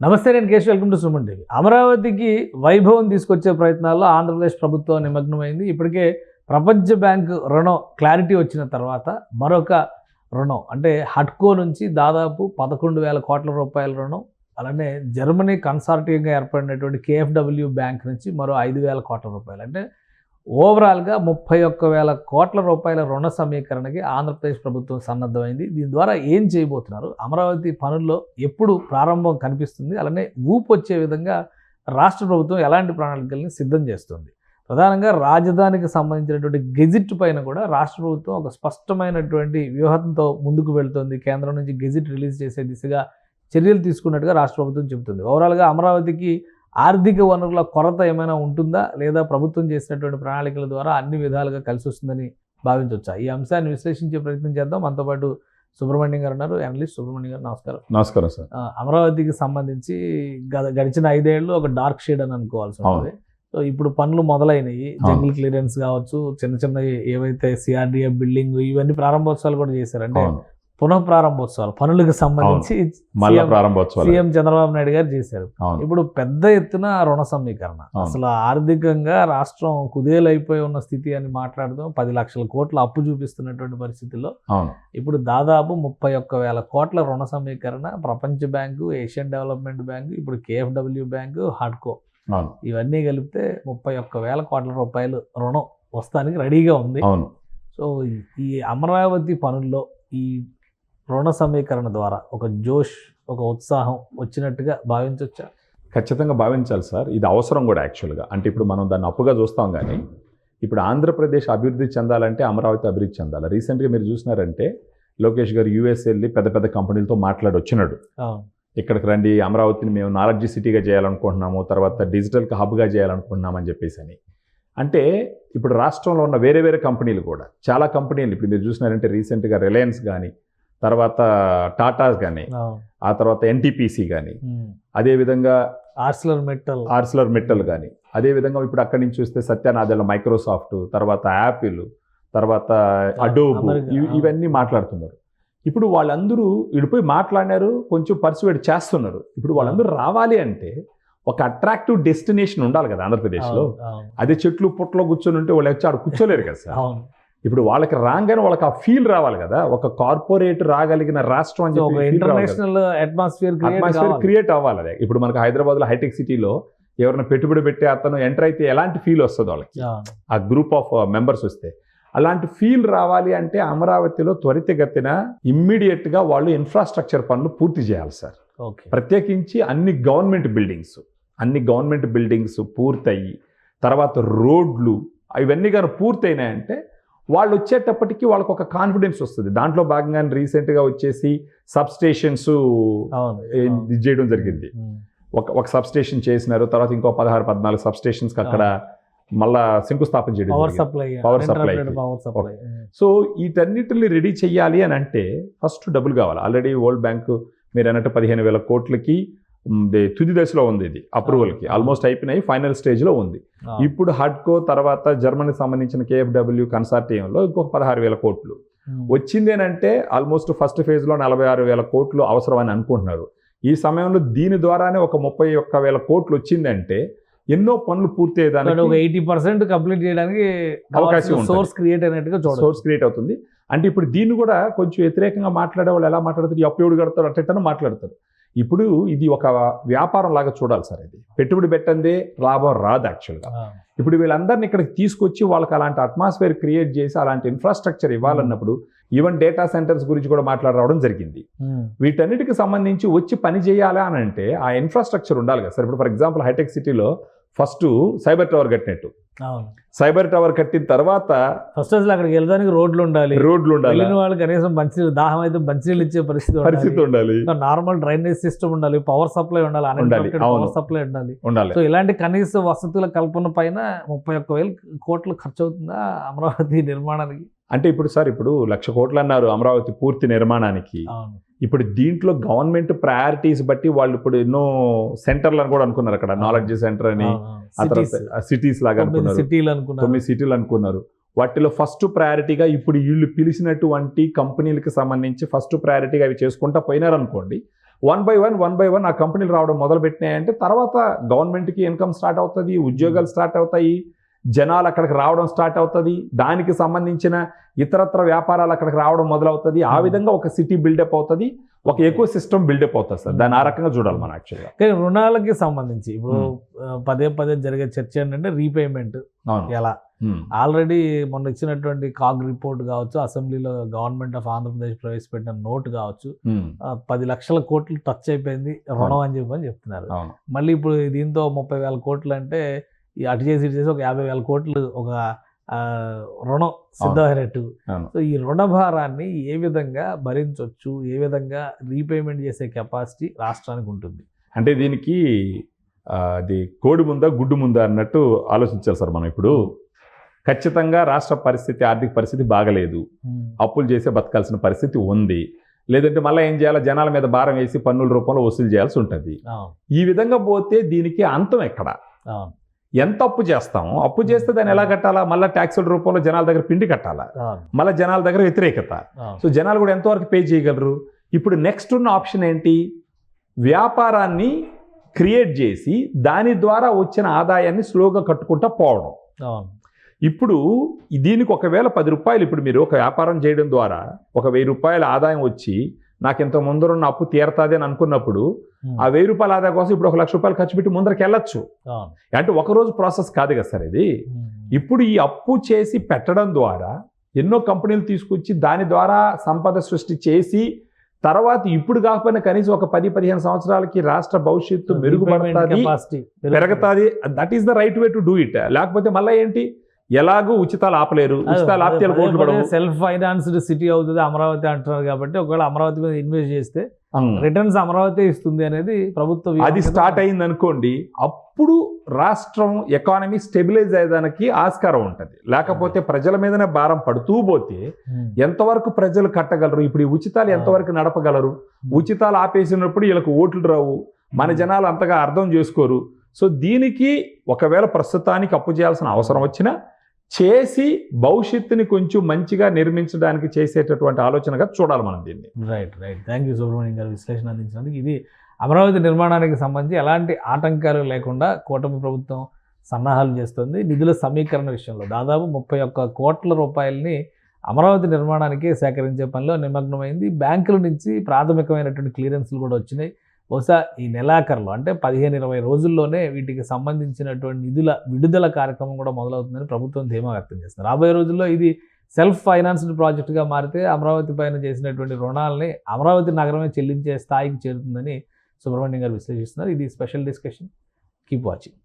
నమస్తే నేను Keshav. Welcome to Suman TV. అమరావతికి వైభవం తీసుకొచ్చే ప్రయత్నాల్లో ఆంధ్రప్రదేశ్ ప్రభుత్వం నిమగ్నమైంది. ఇప్పటికే ప్రపంచ బ్యాంక్ రుణం క్లారిటీ వచ్చిన తర్వాత మరొక రుణం అంటే హట్కో నుంచి దాదాపు పదకొండు వేల కోట్ల రూపాయల రుణం అలానే జర్మనీ కన్సార్టియంగా ఏర్పడినటువంటి కేఎఫ్డబ్ల్యూ బ్యాంక్ నుంచి మరో ఐదు వేల కోట్ల రూపాయలు. అంటే ఓవరాల్గా ముప్పై ఒక్క వేల కోట్ల రూపాయల రుణ సమీకరణకి ఆంధ్రప్రదేశ్ ప్రభుత్వం సన్నద్ధమైంది. దీని ద్వారా ఏం చేయబోతున్నారు? అమరావతి పనుల్లో ఎప్పుడు ప్రారంభం కనిపిస్తుంది. అలానే ఊపు వచ్చే విధంగా రాష్ట్ర ప్రభుత్వం ఎలాంటి ప్రణాళికల్ని సిద్ధం చేస్తుంది? ప్రధానంగా రాజధానికి సంబంధించినటువంటి గెజిట్ పైన కూడా రాష్ట్ర ప్రభుత్వం ఒక స్పష్టమైనటువంటి వ్యూహంతో ముందుకు వెళ్తుంది. కేంద్రం నుంచి గెజిట్ రిలీజ్ చేసే దిశగా చర్యలు తీసుకున్నట్టుగా రాష్ట్ర ప్రభుత్వం చెబుతుంది. ఓవరాల్గా అమరావతికి ఆర్థిక వనరుల కొరత ఏమైనా ఉంటుందా? లేదా ప్రభుత్వం చేసినటువంటి ప్రణాళికల ద్వారా అన్ని విధాలుగా కలిసి వస్తుందని భావించవచ్చా ఈ అంశాన్ని విశ్లేషించే ప్రయత్నం చేద్దాం. మనతో పాటు సుబ్రహ్మణ్యం గారు ఉన్నారు. అనలిస్ట్ సుబ్రహ్మణ్యం గారు నమస్కారం. నమస్కారం సార్. అమరావతికి సంబంధించి గడిచిన ఐదేళ్ళు ఒక డార్క్ షేడ్ అని అనుకోవాల్సి ఉంటుంది. సో ఇప్పుడు పనులు మొదలైనవి జంగిల్ క్లియరెన్స్ కావచ్చు చిన్న చిన్న ఏవైతే సిఆర్డిఎఫ్ బిల్డింగ్ ఇవన్నీ ప్రారంభోత్సవాలు కూడా చేశారు. అంటే పునః ప్రారంభోత్సవాలు పనులకు సంబంధించి మళ్ళా సీఎం- ప్రారంభోత్సవాలు. సీఎం చంద్రబాబు నాయుడు గారు చేశారు. ఇప్పుడు పెద్ద ఎత్తున రుణ సమీకరణ. అసలు ఆర్థికంగా రాష్ట్రం కుదేలైపోయి ఉన్న స్థితి అని మాట్లాడదాం. పది లక్షల కోట్ల అప్పు చూపిస్తున్నటువంటి పరిస్థితుల్లో ఇప్పుడు దాదాపు ముప్పై ఒక్క వేల కోట్ల రుణ సమీకరణ ప్రపంచ బ్యాంకు ఏషియన్ డెవలప్మెంట్ బ్యాంకు ఇప్పుడు కేఎఫ్డబ్ల్యూ బ్యాంకు హాడ్కో ఇవన్నీ కలిపితే ముప్పై ఒక్క వేల కోట్ల రూపాయలు రుణం వస్తానికి రెడీగా ఉంది. సో ఈ అమరావతి పనుల్లో ఈ రుణ సమీకరణ ద్వారా ఒక జోష్ ఒక ఉత్సాహం వచ్చినట్టుగా భావించవచ్చా ఖచ్చితంగా భావించాలి సార్. ఇది అవసరం కూడా యాక్చువల్గా. అంటే ఇప్పుడు మనం దాన్ని అప్పుగా చూస్తాం కానీ ఇప్పుడు ఆంధ్రప్రదేశ్ అభివృద్ధి చెందాలంటే అమరావతి అభివృద్ధి చెందాలి. రీసెంట్గా మీరు చూసినారంటే లోకేష్ గారు యూఎస్ వెళ్ళి పెద్ద పెద్ద కంపెనీలతో మాట్లాడి వచ్చినాడు ఇక్కడికి రండి అమరావతిని మేము నాలెడ్జ్ సిటీగా చేయాలనుకుంటున్నాము తర్వాత డిజిటల్ హబ్గా చేయాలనుకుంటున్నామని చెప్పేసి అని. అంటే ఇప్పుడు రాష్ట్రంలో ఉన్న వేరే వేరే కంపెనీలు కూడా చాలా కంపెనీలు ఇప్పుడు మీరు చూసినారంటే రీసెంట్గా రిలయన్స్ కానీ తర్వాత టాటాస్ కానీ ఆ. తర్వాత ఎన్టీపీసీ కానీ. అదేవిధంగా ఆర్సిలర్ మెటల్. ఆర్సిలర్ మెట్టల్ కానీ అదేవిధంగా ఇప్పుడు అక్కడి నుంచి చూస్తే సత్యనాదెల్ల మైక్రోసాఫ్ట్ తర్వాత యాపిల్ తర్వాత అడోబ్. ఇవన్నీ మాట్లాడుతున్నారు. ఇప్పుడు వాళ్ళందరూ ఇడిపోయి మాట్లాడినారు కొంచెం పర్సువేట్ చేస్తున్నారు. ఇప్పుడు వాళ్ళందరూ రావాలి అంటే ఒక అట్రాక్టివ్ డెస్టినేషన్ ఉండాలి కదా ఆంధ్రప్రదేశ్లో. అదే చెట్లు పుట్టలో కూర్చొని ఉంటే వాళ్ళు వచ్చి ఆడ కూర్చోలేరు కదా సార్. ఇప్పుడు వాళ్ళకి రాగానే వాళ్ళకి ఆ ఫీల్ రావాలి కదా. ఒక కార్పొరేట్ రాగలిగిన రాష్ట్రం అని చెప్పి. ఇంటర్నేషనల్ అట్మాస్ఫియర్ అట్మాస్ఫియర్ క్రియేట్ అవ్వాలి అదే. ఇప్పుడు మనకు హైదరాబాద్లో హైటెక్ సిటీలో ఎవరైనా పెట్టుబడి పెట్టే అతను ఎంటర్ అయితే ఎలాంటి ఫీల్ వస్తుంది వాళ్ళకి? ఆ గ్రూప్ ఆఫ్ మెంబర్స్ వస్తే. అలాంటి ఫీల్ రావాలి అంటే అమరావతిలో త్వరితగతిన ఇమ్మీడియట్గా వాళ్ళు ఇన్ఫ్రాస్ట్రక్చర్ పనులు పూర్తి చేయాలి సార్. ప్రత్యేకించి అన్ని గవర్నమెంట్ బిల్డింగ్స్ అన్ని గవర్నమెంట్ బిల్డింగ్స్ పూర్తయి తర్వాత రోడ్లు ఇవన్నీ కానీ పూర్తయినాయంటే వాళ్ళు వచ్చేటప్పటికి వాళ్ళకి ఒక కాన్ఫిడెన్స్ వస్తుంది. దాంట్లో భాగంగానే రీసెంట్గా వచ్చేసి సబ్ స్టేషన్స్ చేయడం జరిగింది. ఒక ఒక సబ్ స్టేషన్ చేసినారు తర్వాత ఇంకో పదహారు పద్నాలుగు సబ్ స్టేషన్స్కి అక్కడ మళ్ళా శంకుస్థాపన చేయడం పవర్. సప్లై. పవర్ సో వీటన్నిటిని రెడీ చెయ్యాలి అని అంటే ఫస్ట్ డబ్బులు కావాలి. ఆల్రెడీ వరల్డ్ బ్యాంక్ మీరు అన్నట్టు పదిహేను వేల కోట్లకి తుది దశలో ఉంది ఇది అప్రూవల్కి. ఆల్మోస్ట్ అయిపోయినాయి ఫైనల్ స్టేజ్లో ఉంది. ఇప్పుడు హడ్కో తర్వాత జర్మనీకి సంబంధించిన కేఎఫ్డబ్ల్యూ కన్సార్టియంలో ఇంకొక పదహారు వేల కోట్లు. వచ్చిందేనంటే ఆల్మోస్ట్ ఫస్ట్ ఫేజ్లో నలభై ఆరు వేల కోట్లు అవసరమని అనుకుంటున్నారు. ఈ సమయంలో దీని ద్వారానే ఒక ముప్పై ఒక్క వేల కోట్లు వచ్చిందంటే ఎన్నో పనులు పూర్తి ఒక అయ్యేదానికి ఎయిటీ పర్సెంట్ కంప్లీట్ చేయడానికి అవకాశం. సోర్స్ క్రియేట్ అయినట్టుగా సోర్స్ క్రియేట్ అవుతుంది. అంటే ఇప్పుడు దీన్ని కూడా కొంచెం వ్యతిరేకంగా మాట్లాడే వాళ్ళు ఎలా మాట్లాడతారు? ఎవడు కడతారు అట్టని మాట్లాడతారు. ఇప్పుడు ఇది ఒక వ్యాపారం లాగా చూడాలి సార్ ఇది. పెట్టుబడి పెట్టందే లాభం రాదు యాక్చువల్గా ఇప్పుడు వీళ్ళందరినీ ఇక్కడికి తీసుకొచ్చి వాళ్ళకి అలాంటి అట్మాస్ఫియర్ క్రియేట్ చేసి అలాంటి ఇన్ఫ్రాస్ట్రక్చర్ ఇవ్వాలన్నప్పుడు ఈవెన్ డేటా సెంటర్స్ గురించి కూడా మాట్లాడరావడం జరిగింది. వీటన్నిటికి సంబంధించి వచ్చి పని చేయాలా అని అంటే ఆ ఇన్ఫ్రాస్ట్రక్చర్ ఉండాలి కదా సార్. ఇప్పుడు ఫర్ ఎగ్జాంపుల్ హైటెక్ సిటీలో ఫస్ట్ సైబర్ టవర్ కట్టినట్టు. సైబర్ టవర్ కట్టిన తర్వాత ఫస్ట్ అసలు అక్కడికి వెళ్ళడానికి రోడ్లు ఉండాలి. రోడ్లు ఉండాలి. వెళ్ళిన వాళ్ళు కనీసం మంచినీళ్ళు దాహం అయితే మంచినీళ్ళు ఇచ్చే పరిస్థితి పరిస్థితి ఉండాలి. నార్మల్ డ్రైనేజ్ సిస్టమ్ ఉండాలి పవర్ సప్లై ఉండాలి ఉండాలి, పవర్. సప్లై ఉండాలి. ఉండాలి. సో ఇలాంటి కనీస వసతుల కల్పన పైన ముప్పై ఒక్క వేలు కోట్లు ఖర్చు అవుతుందా అమరావతి నిర్మాణానికి? అంటే ఇప్పుడు సార్ ఇప్పుడు లక్ష కోట్లు అన్నారు అమరావతి పూర్తి నిర్మాణానికి. అవును. ఇప్పుడు దీంట్లో గవర్నమెంట్ ప్రయారిటీస్ బట్టి వాళ్ళు ఇప్పుడు ఎన్నో సెంటర్లు అని కూడా అనుకున్నారు అక్కడ. నాలెడ్జ్ సెంటర్ అని ఆ తర్వాత సిటీస్ లాగా అనుకున్నారు. తొమ్మిది సిటీలు అనుకున్నారు. వాటిలో ఫస్ట్ ప్రయారిటీగా ఇప్పుడు వీళ్ళు పిలిచినటువంటి కంపెనీలకు సంబంధించి ఫస్ట్ ప్రయారిటీగా అవి చేసుకుంటా పోయినారనుకోండి one by one one by one ఆ కంపెనీలు రావడం మొదలు పెట్టినాయంటే తర్వాత గవర్నమెంట్కి ఇన్కమ్ స్టార్ట్ అవుతుంది ఉద్యోగాలు స్టార్ట్ అవుతాయి జనాలు అక్కడికి రావడం స్టార్ట్ అవుతుంది. దానికి సంబంధించిన ఇతరత్ర వ్యాపారాలు అక్కడికి రావడం మొదలవుతుంది. ఆ విధంగా ఒక సిటీ బిల్డప్ అవుతుంది. ఒక ఎకో సిస్టమ్ బిల్డప్ అవుతుంది సార్. దాన్ని ఆ రకంగా చూడాలి మనం యాక్చువల్గా కానీ రుణాలకి సంబంధించి ఇప్పుడు Hmm. పదే పదే జరిగే చర్చ ఏంటంటే రీపేమెంట్ ఎలా? ఆల్రెడీ మొన్న ఇచ్చినటువంటి కాగ్ రిపోర్ట్ కావచ్చు అసెంబ్లీలో గవర్నమెంట్ ఆఫ్ ఆంధ్రప్రదేశ్ ప్రవేశపెట్టిన నోట్ కావచ్చు పది లక్షల కోట్లు టచ్ అయిపోయింది. రుణం అని చెప్పని చెప్తున్నారు. మళ్ళీ ఇప్పుడు దీంతో ముప్పై వేల కోట్లు అంటే అటు చేసి ఇటు చేసి ఒక యాభై వేల కోట్లు ఒక రుణం సిద్ధమైనట్టు సో ఈ రుణ భారాన్ని ఏ విధంగా భరించవచ్చు ఏ విధంగా రీపేమెంట్ చేసే కెపాసిటీ రాష్ట్రానికి ఉంటుంది? అంటే దీనికి అది కోడి ముందా గుడ్డు ముందా అన్నట్టు ఆలోచించాలి సార్ మనం ఇప్పుడు. ఖచ్చితంగా రాష్ట్ర పరిస్థితి ఆర్థిక పరిస్థితి బాగలేదు. అప్పులు చేసే బతకాల్సిన పరిస్థితి ఉంది. లేదంటే మళ్ళీ ఏం చేయాలి? జనాల మీద భారం వేసి పన్నుల రూపంలో వసూలు చేయాల్సి ఉంటుంది. ఈ విధంగా పోతే దీనికి అంతం ఎక్కడ? ఎంత అప్పు చేస్తాము అప్పు చేస్తే దాన్ని ఎలా కట్టాలా? మళ్ళీ ట్యాక్సుల రూపంలో జనాల దగ్గర పిండి కట్టాలా? మళ్ళీ జనాల దగ్గర వ్యతిరేకత. సో జనాలు కూడా ఎంతవరకు పే చేయగలరు? ఇప్పుడు నెక్స్ట్ ఉన్న ఆప్షన్ ఏంటి? వ్యాపారాన్ని క్రియేట్ చేసి దాని ద్వారా వచ్చిన ఆదాయాన్ని స్లోగా కట్టుకుంటా పోవడం. ఇప్పుడు దీనికి ఒకవేళ పది రూపాయలు ఇప్పుడు మీరు ఒక వ్యాపారం చేయడం ద్వారా ఒక వెయ్యి రూపాయల ఆదాయం వచ్చి నాకు ఇంత ముందరున్న అప్పు తీరతాది అని అనుకున్నప్పుడు ఉమ్. ఆ వెయ్యి రూపాయల ఆదాయం కోసం ఇప్పుడు ఒక లక్ష రూపాయలు ఖర్చు పెట్టి ముందరికి వెళ్ళొచ్చు. అంటే ఒక రోజు ప్రాసెస్ కాదు కదా సార్ ఇది. ఉమ్. ఇప్పుడు ఈ అప్పు చేసి పెట్టడం ద్వారా ఎన్నో కంపెనీలు తీసుకొచ్చి దాని ద్వారా సంపద సృష్టి చేసి తర్వాత ఇప్పుడు కాకపోయినా కనీసం ఒక పది పదిహేను సంవత్సరాలకి రాష్ట్ర భవిష్యత్తు మెరుగుపడుతుంది capacity పెరగతాది. That is the right way to do it లేకపోతే మళ్ళీ ఏంటి? ఎలాగూ ఉచితాలు ఆపలేరు ఉచితాలు ఆపితే పడవు. సెల్ఫ్ ఫైనాన్స్డ్ సిటీ అవుతుంది అమరావతి అంటున్నారు కాబట్టి ఒకవేళ అమరావతి మీద ఇన్వెస్ట్ చేస్తే. రిటర్న్స్ అమరావతి ఇస్తుంది అనేది ప్రభుత్వ అది స్టార్ట్ అయింది అనుకోండి అప్పుడు రాష్ట్రం ఎకానమీ స్టెబిలైజ్ అయ్యేదానికి ఆస్కారం ఉంటుంది. లేకపోతే ప్రజల మీదనే భారం పడుతూ పోతే. ఎంతవరకు ప్రజలు కట్టగలరు? ఇప్పుడు ఈ ఉచితాలు ఎంతవరకు నడపగలరు? ఉచితాలు ఆపేసినప్పుడు వీళ్ళకి ఓట్లు రావు. మన జనాలు అంతగా అర్థం చేసుకోరు. సో దీనికి ఒకవేళ ప్రస్తుతానికి అప్పు చేయాల్సిన అవసరం వచ్చినా చేసి భవిష్యత్తుని కొంచెం మంచిగా నిర్మించడానికి చేసేటటువంటి ఆలోచనగా చూడాలి మనం దీన్ని. Right right thank you Subrahmanyam garu విశ్లేషణ అందించినందుకు. ఇది అమరావతి నిర్మాణానికి సంబంధించి ఎలాంటి ఆటంకాలు లేకుండా కూటమి ప్రభుత్వం సన్నాహాలు చేస్తుంది. నిధుల సమీకరణ విషయంలో దాదాపు ముప్పై ఒక్క కోట్ల రూపాయలని అమరావతి నిర్మాణానికి సేకరించే పనిలో నిమగ్నమైంది. బ్యాంకుల నుంచి ప్రాథమికమైనటువంటి క్లియరెన్స్లు కూడా వచ్చినాయి. బహుశా ఈ నెలాఖరులో అంటే పదిహేను ఇరవై రోజుల్లోనే వీటికి సంబంధించినటువంటి నిధుల విడుదల కార్యక్రమం కూడా మొదలవుతుందని ప్రభుత్వం ధీమా వ్యక్తం చేస్తుంది రాబోయే రోజుల్లో ఇది సెల్ఫ్ ఫైనాన్స్డ్ ప్రాజెక్టుగా మారితే అమరావతి పైన చేసినటువంటి రుణాలని అమరావతి నగరమే చెల్లించే స్థాయికి చేరుతుందని సుబ్రహ్మణ్యం గారు విశ్లేషిస్తున్నారు. ఇది స్పెషల్ డిస్కషన్. Keep watching.